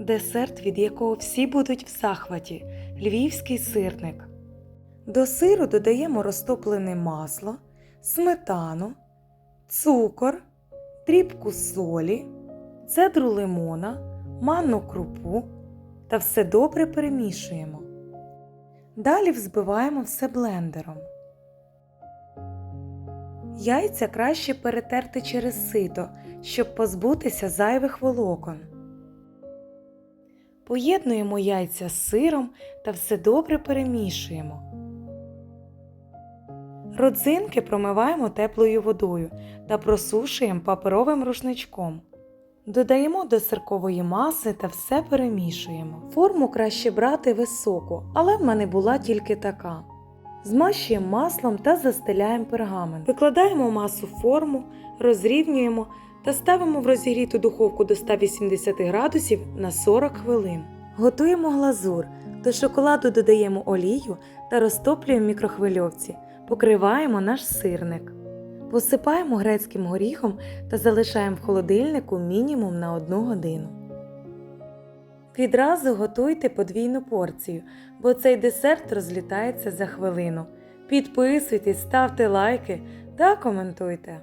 Десерт, від якого всі будуть в захваті львівський сирник. До сиру додаємо розтоплене масло, сметану, цукор, дрібку солі, цедру лимона, манну крупу та все добре перемішуємо. Далі взбиваємо все блендером. Яйця краще перетерти через сито, щоб позбутися зайвих волокон. Поєднуємо яйця з сиром та все добре перемішуємо. Родзинки промиваємо теплою водою та просушуємо паперовим рушничком. Додаємо до сиркової маси та все перемішуємо. Форму краще брати високу, але в мене була тільки така. Змащуємо маслом та застеляємо пергамент. Викладаємо масу в форму, розрівнюємо та ставимо в розігріту духовку до 180 градусів на 40 хвилин. Готуємо глазур. До шоколаду додаємо олію та розтоплюємо в мікрохвильовці. Покриваємо наш сирник. Посипаємо грецьким горіхом та залишаємо в холодильнику мінімум на 1 годину. Відразу готуйте подвійну порцію, бо цей десерт розлітається за хвилину. Підписуйтесь, ставте лайки та коментуйте.